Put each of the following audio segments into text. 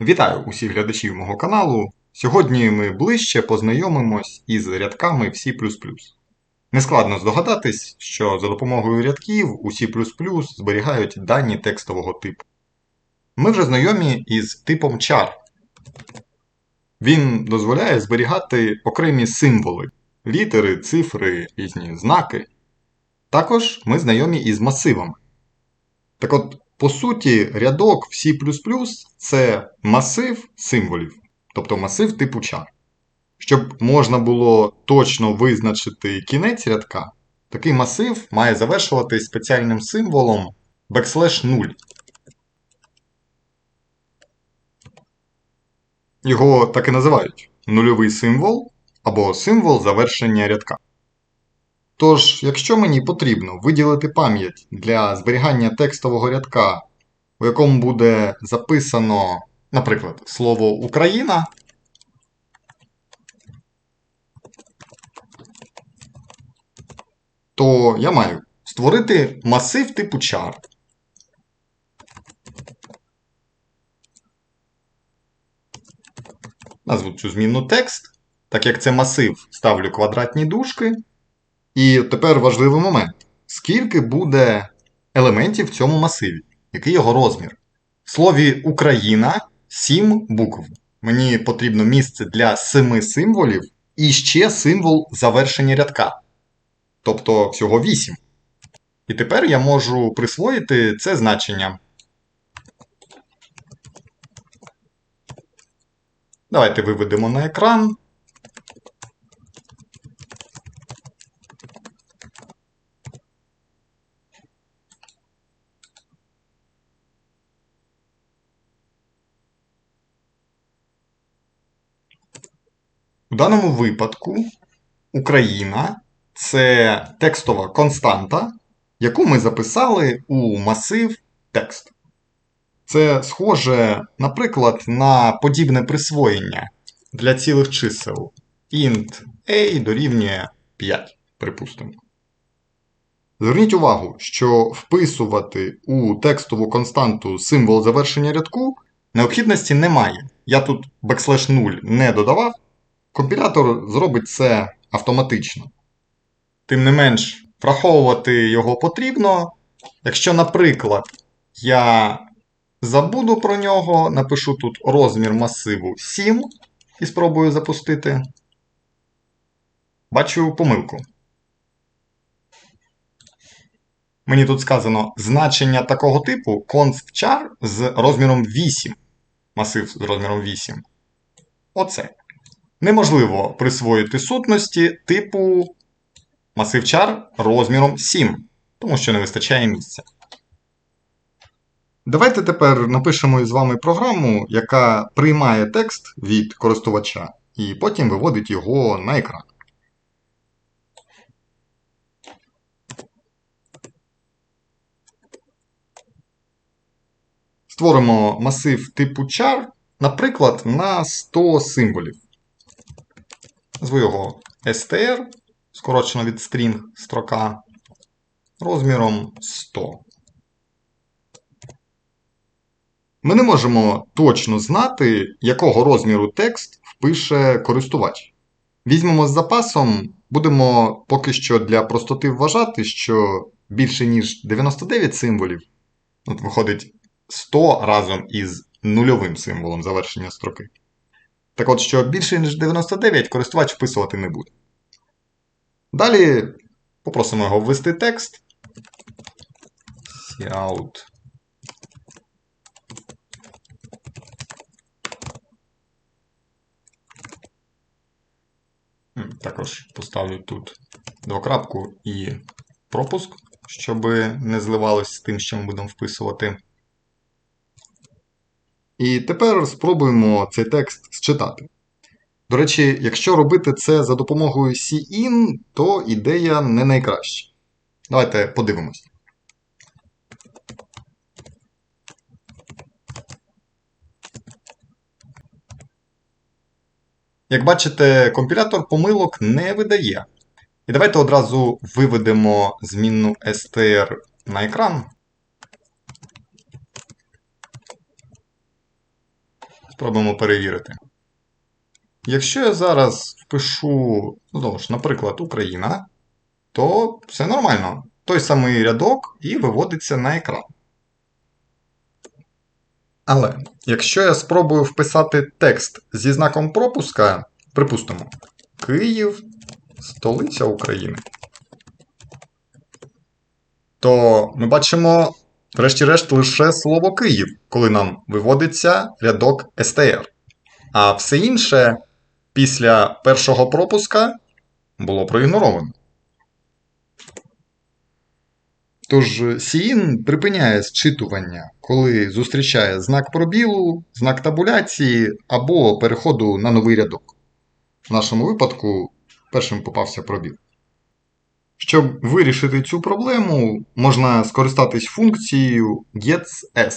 Вітаю усіх глядачів мого каналу. Сьогодні ми ближче познайомимось із рядками в C. Нескладно здогадатись, що за допомогою рядків у C зберігають дані текстового типу. Ми вже знайомі із типом char. Він дозволяє зберігати окремі символи, літери, цифри, різні знаки. Також ми знайомі із масивами. Так от, по суті, рядок в C це масив символів, тобто масив типу char. Щоб можна було точно визначити кінець рядка, такий масив має завершуватись спеціальним символом backslash 0. Його так і називають нульовий символ або символ завершення рядка. Тож, якщо мені потрібно виділити пам'ять для зберігання текстового рядка, у якому буде записано, наприклад, слово Україна, то я маю створити масив типу char. Назву цю змінну текст. Так як це масив, ставлю квадратні дужки. І тепер важливий момент. Скільки буде елементів в цьому масиві? Який його розмір? В слові Україна 7 букв. Мені потрібно місце для 7 символів і ще символ завершення рядка. Тобто всього 8. І тепер я можу присвоїти це значення. Давайте виведемо на екран. У даному випадку Україна це текстова константа, яку ми записали у масив текст. Це схоже, наприклад, на подібне присвоєння для цілих чисел. int a дорівнює 5, припустимо. Зверніть увагу, що вписувати у текстову константу символ завершення рядку необхідності немає. Я тут backslash 0 не додавав, компілятор зробить це автоматично. Тим не менш, враховувати його потрібно. Якщо, наприклад, я забуду про нього, напишу тут розмір масиву 7 і спробую запустити. Бачу помилку. Мені тут сказано значення такого типу const char з розміром 8. Масив з розміром 8. Оце. Неможливо присвоїти сутності типу масив char розміром 7, тому що не вистачає місця. Давайте тепер напишемо із вами програму, яка приймає текст від користувача і потім виводить його на екран. Створимо масив типу char, наприклад, на 100 символів. Назву його str, скорочено від string строка, розміром 100. Ми не можемо точно знати, якого розміру текст впише користувач. Візьмемо з запасом, будемо поки що для простоти вважати, що більше ніж 99 символів, от виходить 100 разом із нульовим символом завершення строки. Так от, що більше ніж 99 користувач вписувати не буде. Далі попросимо його ввести текст. Cout. Також поставлю тут двокрапку і пропуск, щоб не зливалось з тим, що ми будемо вписувати. І тепер спробуємо цей текст считати. До речі, якщо робити це за допомогою cin, то ідея не найкраща. Давайте подивимось. Як бачите, компілятор помилок не видає. І давайте одразу виведемо змінну str на екран. Спробуємо перевірити. Якщо я зараз впишу, ну, знову ж, наприклад, Україна, то все нормально. Той самий рядок і виводиться на екран. Але якщо я спробую вписати текст зі знаком пропуска, припустимо, Київ, столиця України, то ми бачимо, врешті-решт, лише слово Київ, коли нам виводиться рядок STR. А все інше після першого пропуска було проігноровано. Тож Сіїн припиняє зчитування, коли зустрічає знак пробілу, знак табуляції або переходу на новий рядок. В нашому випадку першим попався пробіл. Щоб вирішити цю проблему, можна скористатись функцією getS.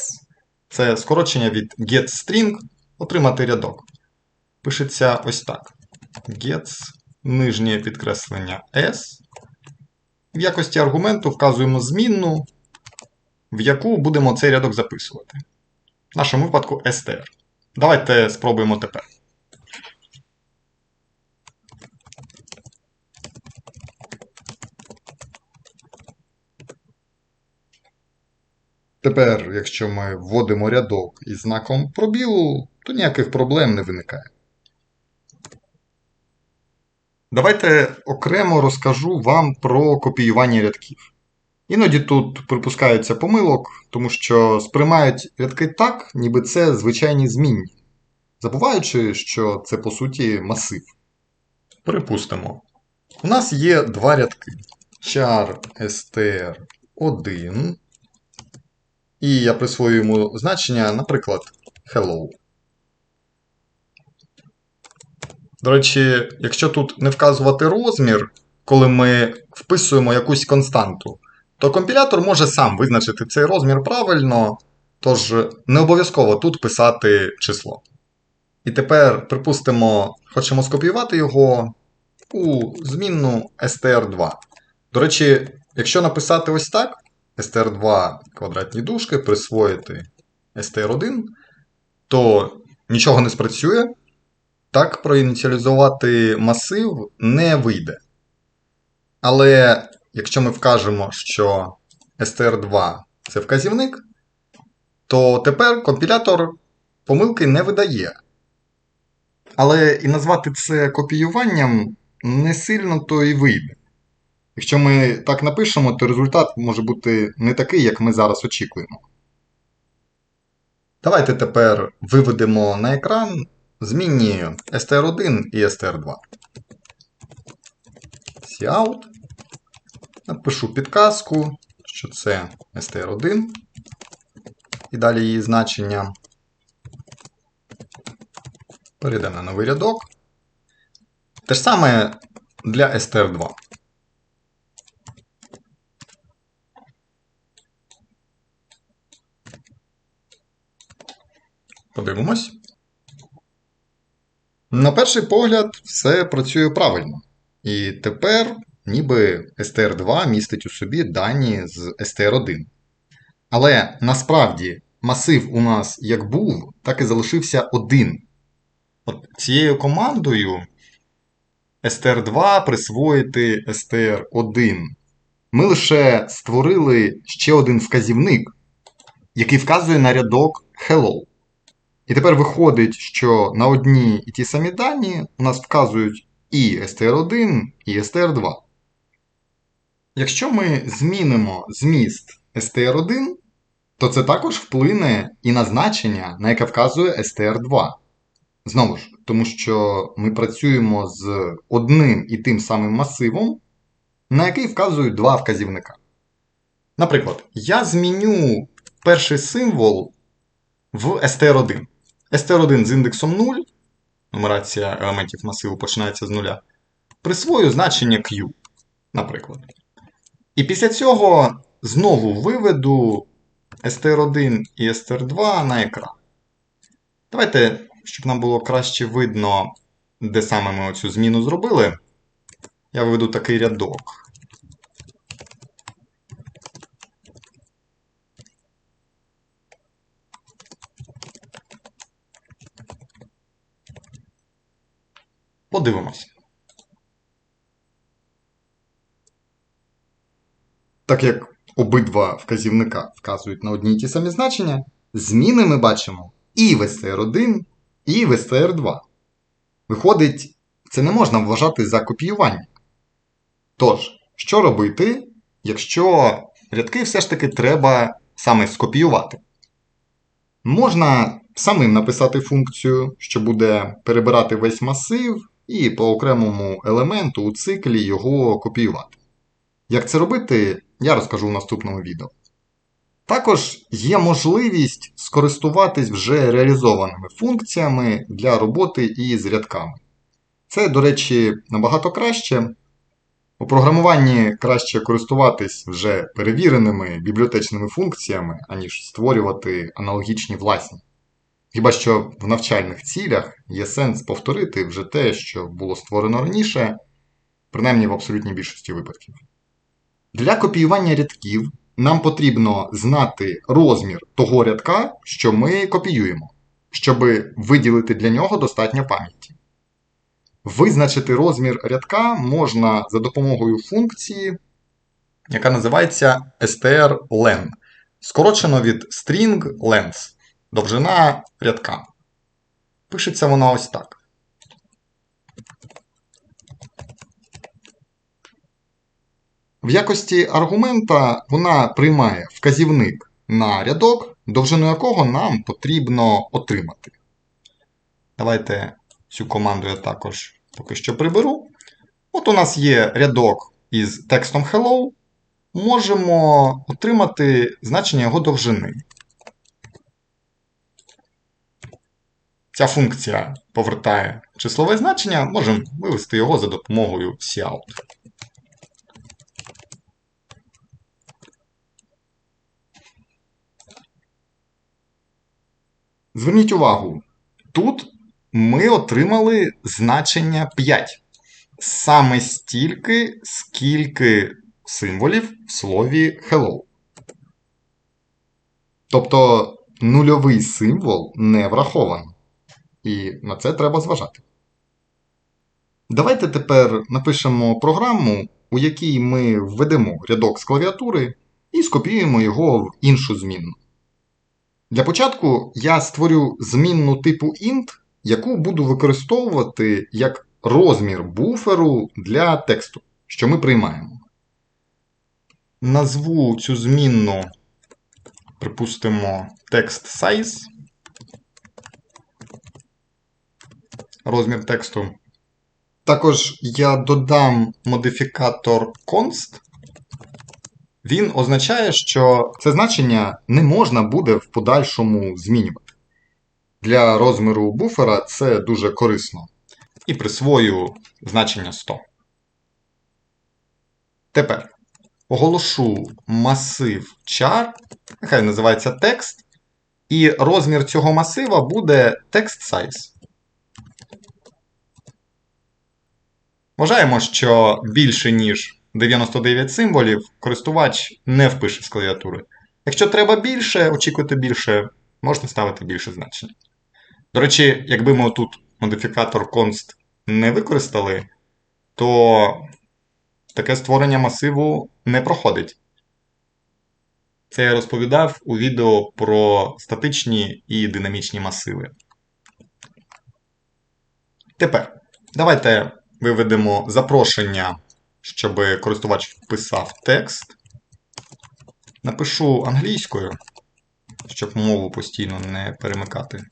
Це скорочення від getString отримати рядок. Пишеться ось так: gets, нижнє підкреслення S. В якості аргументу вказуємо змінну, в яку будемо цей рядок записувати. В нашому випадку str. Давайте спробуємо тепер. Тепер, якщо ми вводимо рядок із знаком пробілу, то ніяких проблем не виникає. Давайте окремо розкажу вам про копіювання рядків. Іноді тут припускаються помилок, тому що сприймають рядки так, ніби це звичайні змінні, забуваючи, що це по суті масив. Припустимо, у нас є два рядки char str1, і я присвою йому значення, наприклад, hello. До речі, якщо тут не вказувати розмір, коли ми вписуємо якусь константу, то компілятор може сам визначити цей розмір правильно, тож не обов'язково тут писати число. І тепер, припустимо, хочемо скопіювати його у змінну str2. До речі, якщо написати ось так: str2 квадратні дужки, присвоїти str1, то нічого не спрацює. Так проініціалізувати масив не вийде. Але якщо ми вкажемо, що str2 це вказівник, то тепер компілятор помилки не видає. Але і назвати це копіюванням не сильно то і вийде. Якщо ми так напишемо, то результат може бути не такий, як ми зараз очікуємо. Давайте тепер виведемо на екран змінні str1 і str2. Cout. Напишу підказку, що це str1. І далі її значення. Перейдемо на новий рядок. Те ж саме для str2. Подивимось. На перший погляд, все працює правильно. І тепер, ніби STR2 містить у собі дані з STR1. Але насправді масив у нас як був, так і залишився один. От Цією командою STR2 присвоїти STR1. Ми лише створили ще один вказівник, який вказує на рядок Hello. І тепер виходить, що на одні і ті самі дані у нас вказують і str1, і str2. Якщо ми змінимо зміст str1, то це також вплине і на значення, на яке вказує str2. Знову ж, тому що ми працюємо з одним і тим самим масивом, на який вказують два вказівника. Наприклад, я зміню перший символ в str1. Str1 з індексом 0, нумерація елементів масиву починається з нуля, присвою значення Q, наприклад. І після цього знову виведу str1 і str2 на екран. Давайте, щоб нам було краще видно, де саме ми оцю зміну зробили, я виведу такий рядок. Подивимось. Так як обидва вказівника вказують на одні й ті самі значення, зміни ми бачимо і в STR1, і в STR2. Виходить, це не можна вважати за копіювання. Тож, що робити, якщо рядки все ж таки треба саме скопіювати? Можна самим написати функцію, що буде перебирати весь масив і по окремому елементу у циклі його копіювати. Як це робити, я розкажу в наступному відео. Також є можливість скористуватись вже реалізованими функціями для роботи із рядками. Це, до речі, набагато краще. У програмуванні краще користуватись вже перевіреними бібліотечними функціями, аніж створювати аналогічні власні. Хіба що в навчальних цілях є сенс повторити вже те, що було створено раніше, принаймні в абсолютній більшості випадків. Для копіювання рядків нам потрібно знати розмір того рядка, що ми копіюємо, щоб виділити для нього достатньо пам'яті. Визначити розмір рядка можна за допомогою функції, яка називається strlen, скорочено від string length, довжина рядка. Пишеться вона ось так. В якості аргумента вона приймає вказівник на рядок, довжину якого нам потрібно отримати. Давайте цю команду я також поки що приберу. От у нас є рядок із текстом Hello. Можемо отримати значення його довжини. Функція повертає числове значення, можемо вивести його за допомогою cout. Зверніть увагу, тут ми отримали значення 5. Саме стільки, скільки символів в слові hello. Тобто нульовий символ не врахований. І на це треба зважати. Давайте тепер напишемо програму, у якій ми введемо рядок з клавіатури і скопіюємо його в іншу змінну. Для початку я створю змінну типу int, яку буду використовувати як розмір буферу для тексту, що ми приймаємо. Назву цю змінну, припустимо, text size. Розмір тексту. Також я додам модифікатор const. Він означає, що це значення не можна буде в подальшому змінювати. Для розміру буфера це дуже корисно. І присвою значення 100. Тепер оголошу масив char, нехай називається текст, і розмір цього масива буде text size. Вважаємо, що більше, ніж 99 символів, користувач не впише з клавіатури. Якщо треба більше, очікуйте більше, можна ставити більше значення. До речі, якби ми тут модифікатор const не використали, то таке створення масиву не проходить. Це я розповідав у відео про статичні і динамічні масиви. Тепер давайте виведемо запрошення, щоб користувач вписав текст. Напишу англійською, щоб мову постійно не перемикати.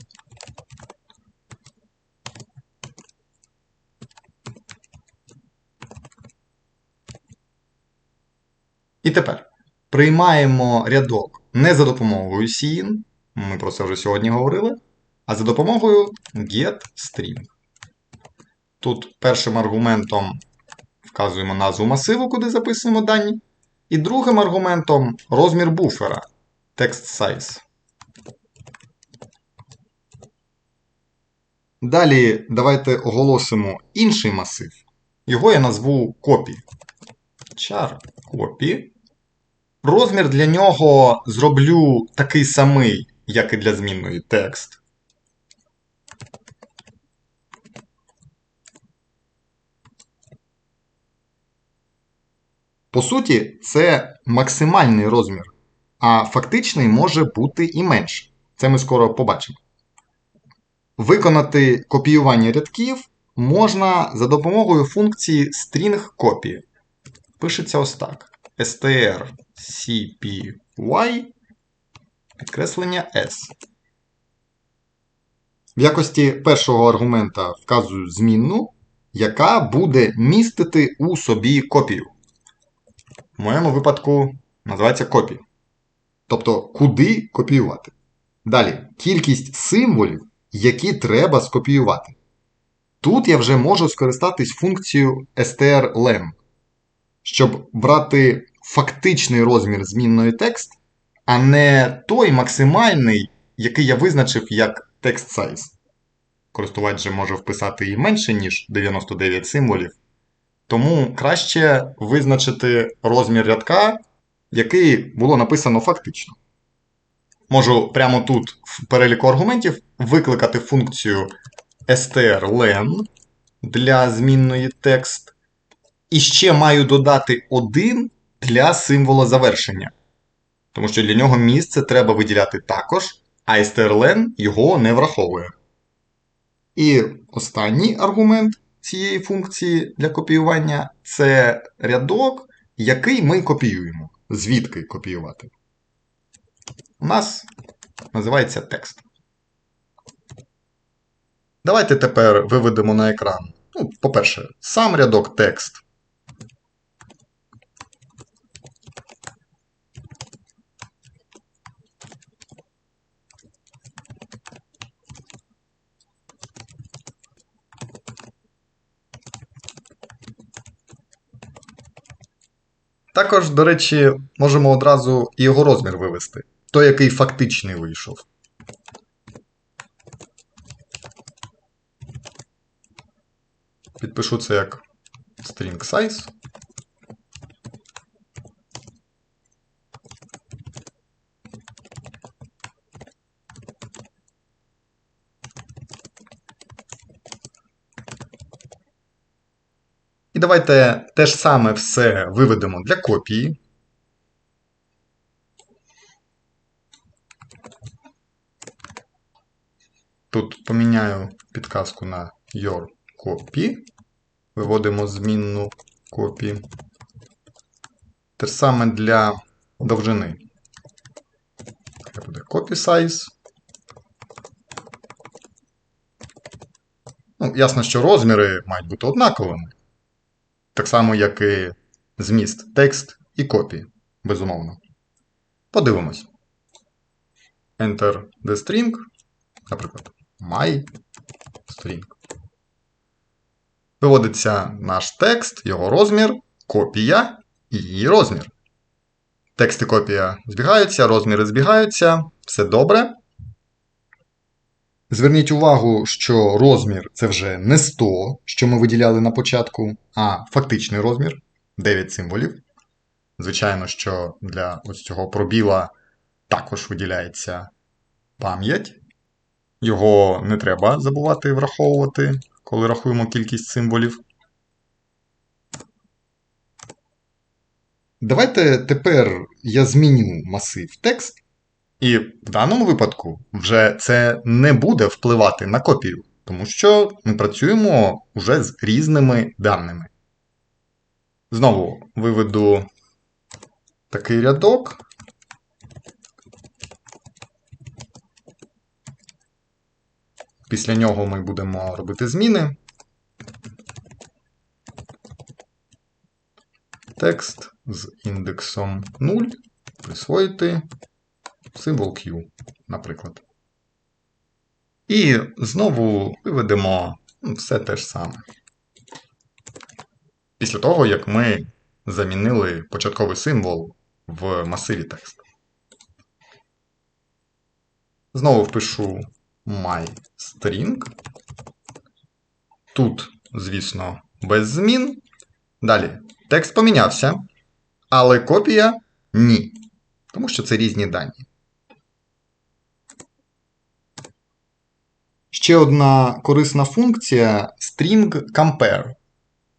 І тепер приймаємо рядок не за допомогою sin, ми про це вже сьогодні говорили, а за допомогою getString. Тут першим аргументом вказуємо назву масиву, куди записуємо дані. І другим аргументом розмір буфера text size. Далі давайте оголосимо інший масив. Його я назву copy. Char copy. Розмір для нього зроблю такий самий, як і для змінної текст. По суті, це максимальний розмір, а фактичний може бути і менше. Це ми скоро побачимо. Виконати копіювання рядків можна за допомогою функції string copy. Пишеться ось так: strcpy підкреслення S. В якості першого аргумента вказую змінну, яка буде містити у собі копію. В моєму випадку називається копі. Тобто, куди копіювати. Далі, кількість символів, які треба скопіювати. Тут я вже можу скористатись функцією strlen, щоб брати фактичний розмір змінної текст, а не той максимальний, який я визначив як text size. Користувач же може вписати і менше, ніж 99 символів. Тому краще визначити розмір рядка, який було написано фактично. Можу прямо тут в переліку аргументів викликати функцію strlen для змінної текст. І ще маю додати один для символа завершення. Тому що для нього місце треба виділяти також, а strlen його не враховує. І останній аргумент цієї функції для копіювання це рядок, який ми копіюємо. Звідки копіювати? У нас називається текст. Давайте тепер виведемо на екран. Ну, По-перше, сам рядок текст. Також, до речі, можемо одразу і його розмір вивести. Той, який фактичний вийшов. Підпишу це як string size. І давайте те ж саме все виведемо для копії. Тут поміняю підказку на your copy. Виводимо змінну copy. Те ж саме для довжини. Це буде copy size. Ну, Ясно, що розміри мають бути однаковими. Так само, як і зміст, текст і копії, безумовно. Подивимось. Enter the string, наприклад, my string. Виводиться наш текст, його розмір, копія і її розмір. Текст і копія збігаються, розміри збігаються. Все добре. Зверніть увагу, що розмір це вже не 100, що ми виділяли на початку, а фактичний розмір 9 символів. Звичайно, що для ось цього пробіла також виділяється пам'ять. Його не треба забувати враховувати, коли рахуємо кількість символів. Давайте тепер я зміню масив текст. І в даному випадку вже це не буде впливати на копію, тому що ми працюємо вже з різними даними. Знову виведу такий рядок. Після нього ми будемо робити зміни. Текст з індексом 0 присвоїти символ Q, наприклад. І знову виведемо ну, все те ж саме. Після того, як ми замінили початковий символ в масиві тексту. Знову впишу myString. Тут, звісно, без змін. Далі текст помінявся, але копія ні. Тому що це різні дані. Ще одна корисна функція string compare.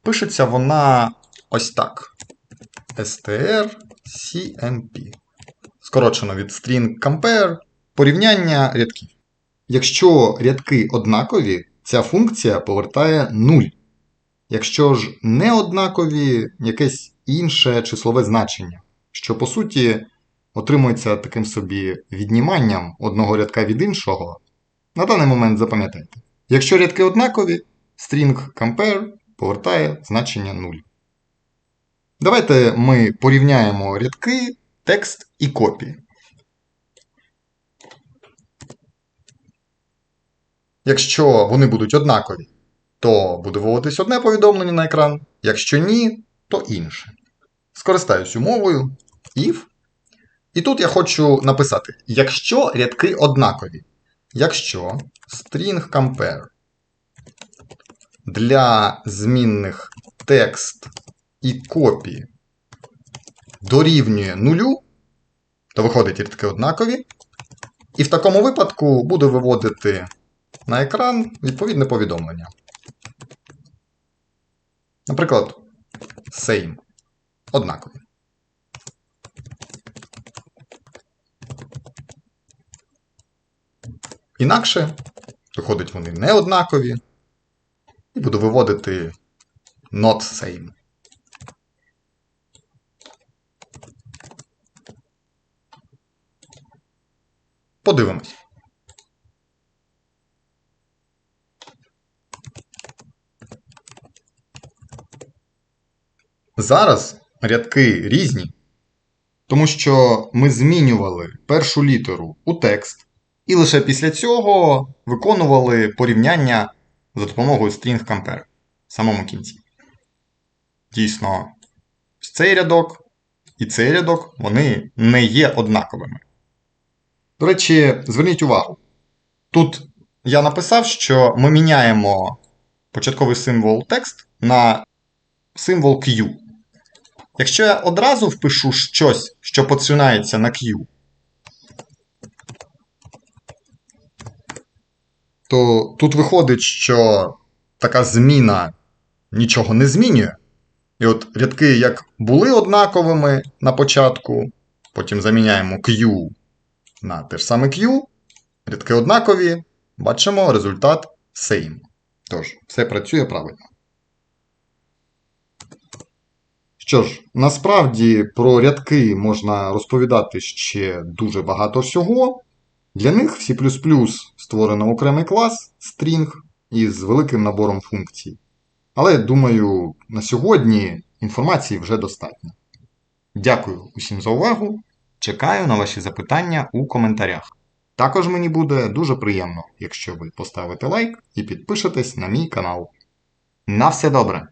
Пишеться вона ось так. strcmp. Скорочено від string compare порівняння рядків. Якщо рядки однакові, ця функція повертає 0. Якщо ж не однакові, якесь інше числове значення, що по суті отримується таким собі відніманням одного рядка від іншого. На даний момент запам'ятайте. Якщо рядки однакові, string compare повертає значення 0. Давайте ми порівняємо рядки, текст і копії. Якщо вони будуть однакові, то буде виводитись одне повідомлення на екран. Якщо ні, то інше. Скористаюсь умовою if. І тут я хочу написати: якщо рядки однакові. Якщо string compare для змінних текст і копії дорівнює нулю, то виходить рядки однакові. І в такому випадку буде виводити на екран відповідне повідомлення. Наприклад, same. Однакові. Інакше, виходить, вони не однакові. І буду виводити not same. Подивимось. Зараз рядки різні, тому що ми змінювали першу літеру у текст, і лише після цього виконували порівняння за допомогою string compare в самому кінці. Дійсно, цей рядок і цей рядок вони не є однаковими. До речі, зверніть увагу. Тут я написав, що ми міняємо початковий символ текст на символ Q. Якщо я одразу впишу щось, що починається на Q, то тут виходить, що така зміна нічого не змінює. І от рядки як були однаковими на початку, потім заміняємо Q на те ж саме Q, рядки однакові, бачимо результат same. Тож, все працює правильно. Що ж, насправді про рядки можна розповідати ще дуже багато всього. Для них C створено окремий клас string із великим набором функцій. Але, думаю, на сьогодні інформації вже достатньо. Дякую усім за увагу. Чекаю на ваші запитання у коментарях. Також мені буде дуже приємно, якщо ви поставите лайк і підпишетесь на мій канал. На все добре!